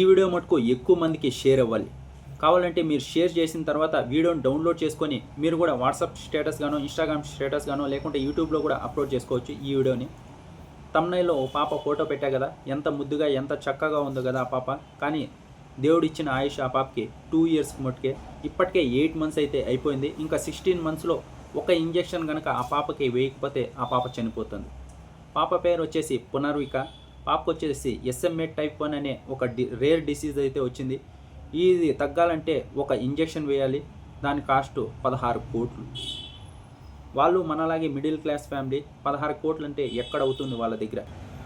ఈ వీడియో మటుకు ఎక్కువ మందికి షేర్ అవ్వాలి. కావాలంటే మీరు షేర్ చేసిన తర్వాత వీడియోని డౌన్లోడ్ చేసుకొని మీరు కూడా వాట్సాప్ స్టేటస్ గానో ఇన్స్టాగ్రామ్ స్టేటస్ గానో లేకుంటే యూట్యూబ్లో కూడా అప్లోడ్ చేసుకోవచ్చు ఈ వీడియోని. తమ్నైలో ఓ పాప ఫోటో పెట్టా కదా ఎంత ముద్దుగా ఎంత చక్కగా ఉందో కదా ఆ పాప. కానీ దేవుడిచ్చిన ఆయుష్ ఆ పాపకి టూ ఇయర్స్ మటుకే. ఇప్పటికే ఎయిట్ మంత్స్ అయితే అయిపోయింది. ఇంకా సిక్స్టీన్ మంత్స్లో ఒక ఇంజెక్షన్ కనుక ఆ పాపకి వేయకపోతే ఆ పాప చనిపోతుంది. పాప పేరు వచ్చేసి పునర్విక. పాపకు వచ్చేసి ఎస్ఎంఏ టైప్ వన్ అనే ఒక డి రేర్ డిసీజ్ అయితే వచ్చింది. ఇది తగ్గాలంటే ఒక ఇంజెక్షన్ వేయాలి. దాని కాస్ట్ పదహారు కోట్లు. వాళ్ళు మనలాగే మిడిల్ క్లాస్ ఫ్యామిలీ పదహారు కోట్లు అంటే ఎక్కడ అవుతుంది వాళ్ళ దగ్గర?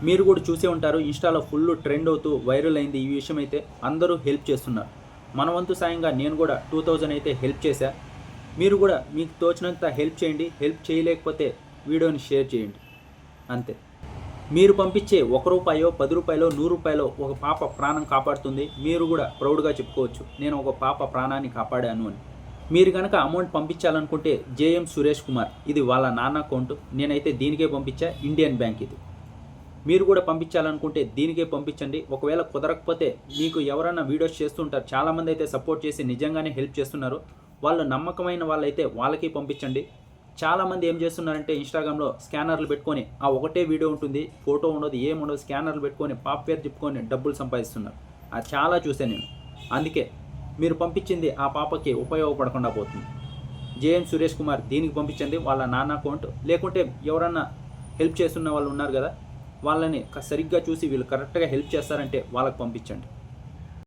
మీరు కూడా చూసే ఉంటారు. ఇన్స్టాలో ఫుల్ ట్రెండ్ అవుతూ వైరల్ అయింది ఈ విషయం అయితే అందరూ హెల్ప్ చేస్తున్నారు. మన వంతు సాయంగా నేను కూడా టూ థౌజండ్ అయితే హెల్ప్ చేశా. మీరు కూడా మీకు తోచినంత హెల్ప్ చేయండి. హెల్ప్ చేయలేకపోతే వీడియోని షేర్ చేయండి. అంతే. మీరు పంపించే ఒక రూపాయో పది రూపాయలో నూరు రూపాయలో ఒక పాప ప్రాణం కాపాడుతుంది. మీరు కూడా ప్రౌడ్గా చెప్పుకోవచ్చు. నేను ఒక పాప ప్రాణాన్ని కాపాడాను అని. మీరు కనుక అమౌంట్ పంపించాలనుకుంటే జేఎం సురేష్ కుమార్ ఇది వాళ్ళ నాన్న అకౌంట్. నేనైతే దీనికే పంపించా ఇండియన్ బ్యాంక్ ఇది. మీరు కూడా పంపించాలనుకుంటే దీనికే పంపించండి. ఒకవేళ కుదరకపోతే మీకు ఎవరైనా వీడియోస్ చేస్తుంటారు చాలామంది అయితే సపోర్ట్ చేసి నిజంగానే హెల్ప్ చేస్తున్నారు. వాళ్ళు నమ్మకమైన వాళ్ళైతే వాళ్ళకి పంపించండి. చాలామంది ఏం చేస్తున్నారంటే ఇన్స్టాగ్రామ్లో స్కానర్లు పెట్టుకొని ఆ ఒకటే వీడియో ఉంటుంది ఫోటో ఉండదు ఏముండదు స్కానర్లు పెట్టుకొని పాప పేరు చెప్పుకొని డబ్బులు సంపాదిస్తున్నారు. అది చాలా చూసాను నేను. అందుకే మీరు పంపించింది ఆ పాపకి ఉపయోగపడకుండా పోతుంది. జేఎం సురేష్ కుమార్ దీనికి పంపించండి వాళ్ళ నాన్న అకౌంట్. లేకుంటే ఎవరన్నా హెల్ప్ చేస్తున్న వాళ్ళు ఉన్నారు కదా వాళ్ళని సరిగ్గా చూసి వీళ్ళు కరెక్ట్గా హెల్ప్ చేస్తారంటే వాళ్ళకి పంపించండి.